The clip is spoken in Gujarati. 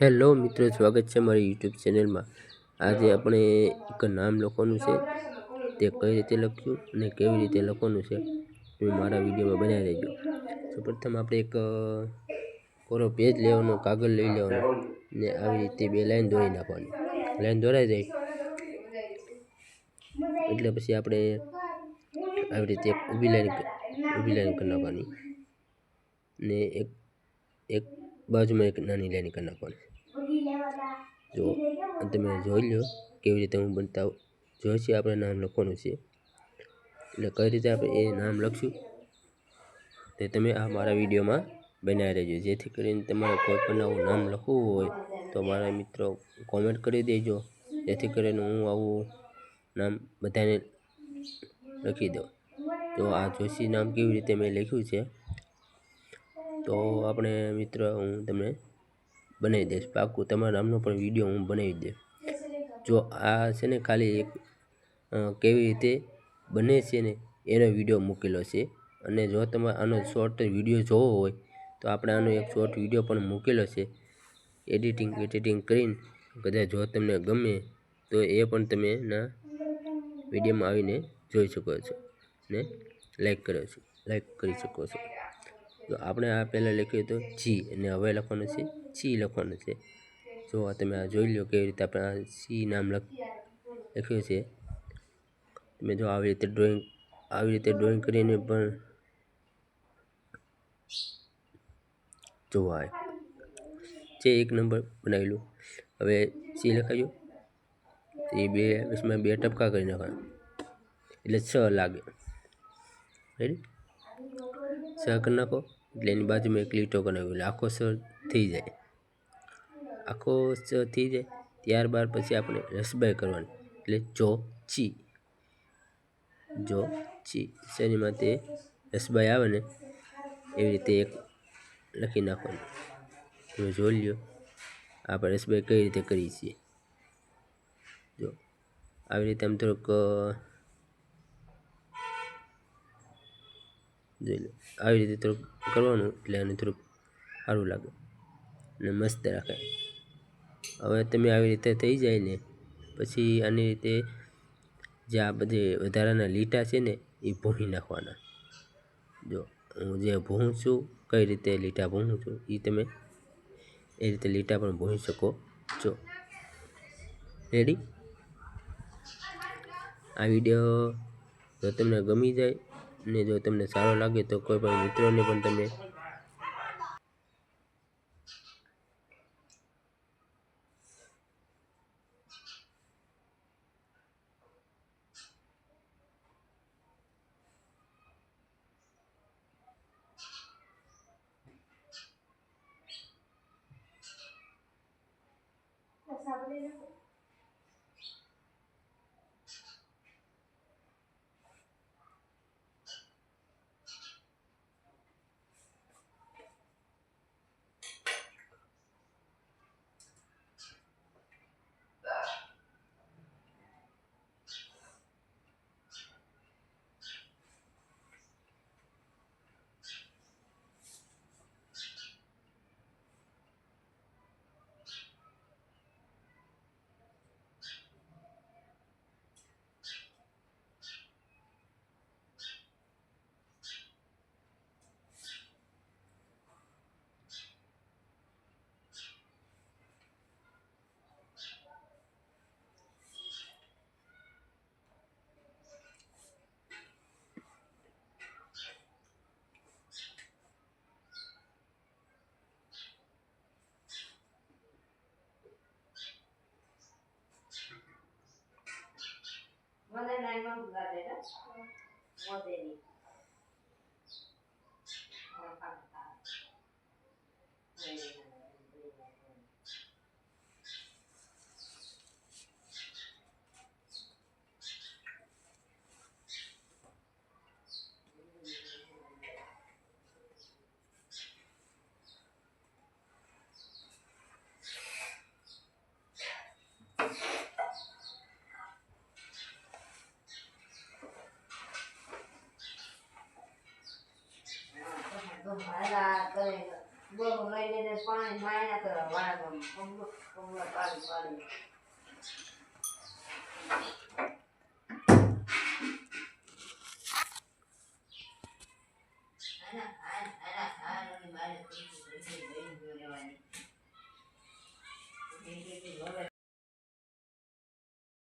હેલો મિત્રો, સ્વાગત છે મારી યુટ્યુબ ચેનલમાં. આજે આપણે એક નામ લખવાનું છે. તે કઈ રીતે લખ્યું અને કેવી રીતે લખવાનું છે, હું મારા વિડીયોમાં બનાવી દેજો. સૌપ્રથમ આપણે એક કોરો પેજ લેવાનો, કાગળ લઈ લેવાનો ને આવી રીતે બે લાઈન દોરી નાખવાની. લાઈન દોરાઈ જાય એટલે પછી આપણે આવી રીતે ઊભી લાઈન ઊભી લાઈન કરી નાખવાની. ને એક એક બાજુમાં એક નાની લાઈન કરી નાખવાની. જો તમે જોઈ લો કેવી રીતે હું બનતા જોઈએ છે આપણે નામ લખવાનું છે, એટલે કઈ રીતે આપણે એ નામ લખશું તે તમે આ મારા વિડીયોમાં બનાવી રહેજો. જેથી કરીને તમારે કોઈ પણ આવું નામ લખવું હોય તો મારા મિત્રો કોમેન્ટ કરી દેજો. જેથી કરીને હું આવું નામ બધાને લખી દઉં. તો આ જોશી નામ કેવી રીતે મેં લખ્યું છે તો આપણે મિત્ર, હું તમને બનાવી દઈશ. પાકું તમારા નામનો પણ વીડિયો હું બનાવી દઈશ. જો આ છે ને ખાલી એક કેવી રીતે બને છે ને એનો વીડિયો મૂકેલો છે. અને જો તમારે આનો શોર્ટ વીડિયો જોવો હોય, તો આપણે આનો એક શોર્ટ વીડિયો પણ મૂકેલો છે. એડિટિંગ એડિટિંગ કરીને કદાચ જો તમને ગમે, તો એ પણ તમે ના વિડીયોમાં આવીને જોઈ શકો છો ને લાઈક કરો છો લાઈક કરી શકો છો. તો આપણે આ પહેલાં લખ્યું તો જી અને હવે લખવાનું છે ચી લખવાનું છે. જો તમે આ જોઈ લો કેવી રીતે આપણે આ સી નામ લખ, લખ્યું છે. તમે જો આવી રીતે ડ્રોઈંગ આવી રીતે ડ્રોઈંગ કરીને પણ જોવાય. જે એક નંબર બનાવેલું. હવે સી લખાયું. એ બે બસમાં બે ટપકા કરી નાખવાના. એટલે છ લાગે. રેડી છ કરી નાખો. એટલે એની બાજુમાં એક લીટો બનાવેલો આખો સર થઈ જાય. આખો સર થઈ જાય, ત્યારબાદ પછી આપણે રસબાઈ કરવાની, એટલે જો ચી જો ચી શેની તે રસબાઈ આવે ને, એવી રીતે એક લખી નાખવાનું. તમે જોઈ લ્યો, આપણે રસબાઈ કઈ રીતે કરીએ છીએ. જો, આવી રીતે આમ થોડુંક જોઈ લો. આવી રીતે થોડુંક કરવાનું એટલે આને થોડુંક સારું લાગે અને મસ્ત રાખે. હવે તમે આવી રીતે થઈ જાય ને પછી આની રીતે જે આ બધી વધારાના લીટા છે ને એ ભૂંસી નાખવાના. જો, હું જે ભૂં છું, કઈ રીતે લીટા ભોહું છું એ તમે એ રીતે લીટા પણ ભૂંસી શકો. છો રેડી આ વીડિયો જો તમને ગમી જાય ને જો તમને સારો લાગે તો કોઈ પણ મિત્રોને પણ તમે મને નાઈમાં ગુગાડે ને મોદેની તો મારા કરે બોલો લઈ લઈને પણ પાણી માયા તો વાળા કમલો કમલો પાડી પાડી આના